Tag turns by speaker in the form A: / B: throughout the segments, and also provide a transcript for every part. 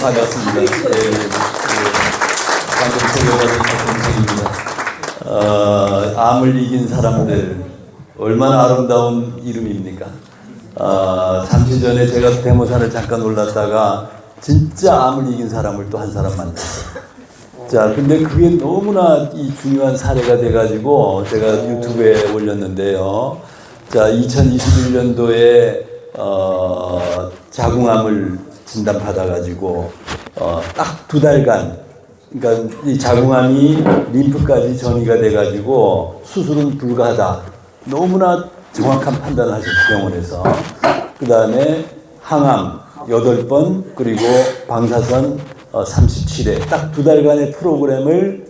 A: 반갑습니다. 예, 예, 방금 소개받은 박동생입니다. 어, 암을 이긴 사람들 얼마나 아름다운 이름입니까? 어, 잠시 전에 제가 대모산을 잠깐 올랐다가 진짜 암을 이긴 사람을 또 한 사람 만났어요. 자, 근데 그게 너무나 이 중요한 사례가 돼가지고 제가 유튜브에 올렸는데요. 자, 2021년도에 어, 자궁암을 진단 받아가지고 어, 딱 두 달간 그러니까 이 자궁암이 림프까지 전이가 돼가지고 수술은 불가하다. 너무나 정확한 판단을 하셨죠 병원에서. 그 다음에 항암 8번 그리고 방사선 어, 37회 딱 두 달간의 프로그램을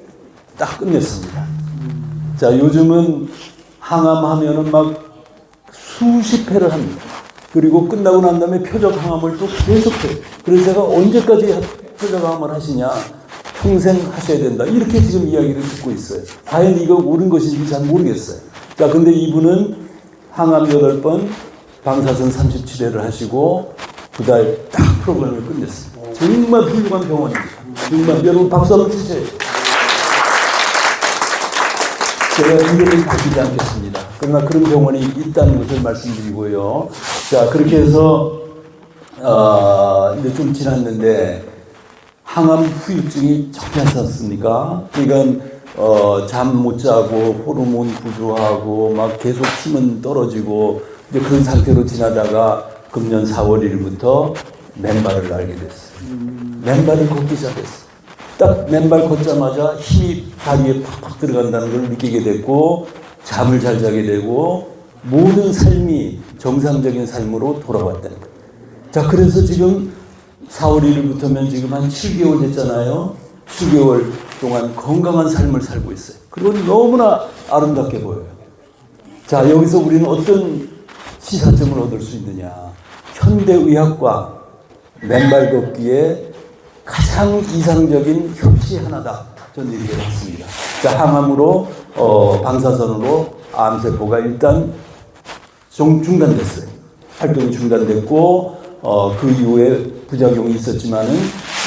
A: 딱 끝냈습니다. 자 요즘은 항암 하면은 막 수십 회를 합니다. 그리고 끝나고 난 다음에 표적 항암을 또 계속해. 그래서 제가 언제까지 표적 항암을 하시냐? 평생 하셔야 된다. 이렇게 지금 이야기를 듣고 있어요. 과연 이거 옳은 것인지 잘 모르겠어요. 자, 근데 이분은 항암 8번, 방사선 37회를 하시고 두 달 딱 프로그램을 끝냈습니다. 정말 훌륭한 병원입니다. 정말 여러분 박수 한번 주세요. 제가 이름을 바뀌지 않겠습니다. 그러나 그런 병원이 있다는 것을 말씀드리고요. 자, 그렇게 해서, 어, 이제 좀 지났는데, 항암 후유증이 적지 않습니까? 그러니까, 어, 잠 못 자고, 호르몬 부조하고, 막 계속 힘은 떨어지고, 이제 그런 상태로 지나다가 금년 4월 1일부터 맨발을 알게 됐어요. 맨발을 걷기 시작했어요. 딱 맨발 걷자마자 힘이 다리에 팍팍 들어간다는 걸 느끼게 됐고 잠을 잘 자게 되고 모든 삶이 정상적인 삶으로 돌아왔다는 거예요. 자 그래서 지금 4월 1일부터면 지금 한 7개월 됐잖아요. 7개월 동안 건강한 삶을 살고 있어요. 그리고 너무나 아름답게 보여요. 자 여기서 우리는 어떤 시사점을 얻을 수 있느냐. 현대의학과 맨발 걷기에 가장 이상적인 협치 하나다. 저는 이렇게 봤습니다. 자, 항암으로, 어, 방사선으로 암세포가 일단 중, 중단됐어요. 활동이 중단됐고, 어, 그 이후에 부작용이 있었지만은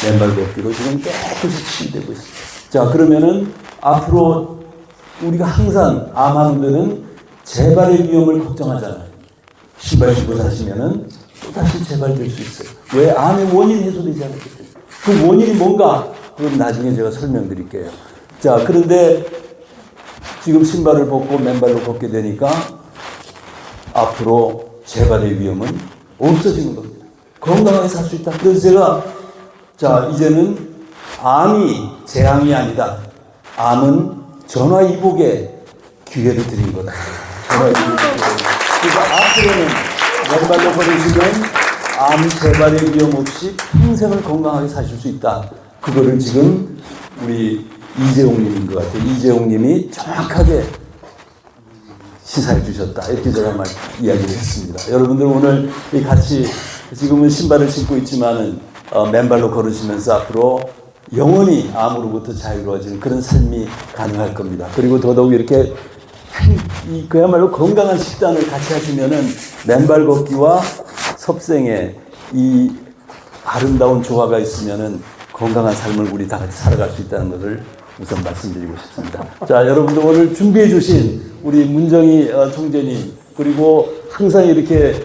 A: 맨발 걷기로 지금 깨끗이 치유되고 있습니다. 자, 그러면은 앞으로 우리가 항상 암하는들은 재발의 위험을 걱정하잖아요. 신발 신고 사시면은 또다시 재발될 수 있어요. 왜? 암의 원인이 해소되지 않았기 때문에. 그 원인이 뭔가? 그건 나중에 제가 설명드릴게요. 자, 그런데 지금 신발을 벗고 맨발로 걷게 되니까 앞으로 재발의 위험은 없어지는 겁니다. 건강하게 살 수 있다. 그래서 제가 자, 이제는 암이 재앙이 아니다. 암은 전화위복의 기회를 드린 거다. 전화위복의. 그러니까 앞으로는 맨발로 걸으시면 암 재발의 위험 없이 평생을 건강하게 사실 수 있다. 그거를 지금 우리 이재용님인 것 같아요. 이재용님이 정확하게 시사해 주셨다. 이렇게 제가 말 이야기를 했습니다. 여러분들 오늘 이 같이 지금은 신발을 신고 있지만은 어, 맨발로 걸으시면서 앞으로 영원히 암으로부터 자유로워지는 그런 삶이 가능할 겁니다. 그리고 더더욱 이렇게 이 그야말로 건강한 식단을 같이 하시면은 맨발 걷기와 섭생의 이 아름다운 조화가 있으면은 건강한 삶을 우리 다 같이 살아갈 수 있다는 것을 우선 말씀드리고 싶습니다. 자, 여러분들 오늘 준비해 주신 우리 문정희 어, 총재님 그리고 항상 이렇게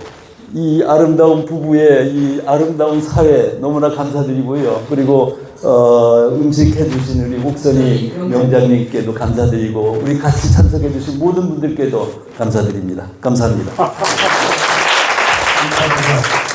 A: 이 아름다운 부부의 이 아름다운 사회 너무나 감사드리고요. 그리고 어, 음식 해 주신 우리 옥선이 명장님께도 감사드리고 우리 같이 참석해 주신 모든 분들께도 감사드립니다. 감사합니다.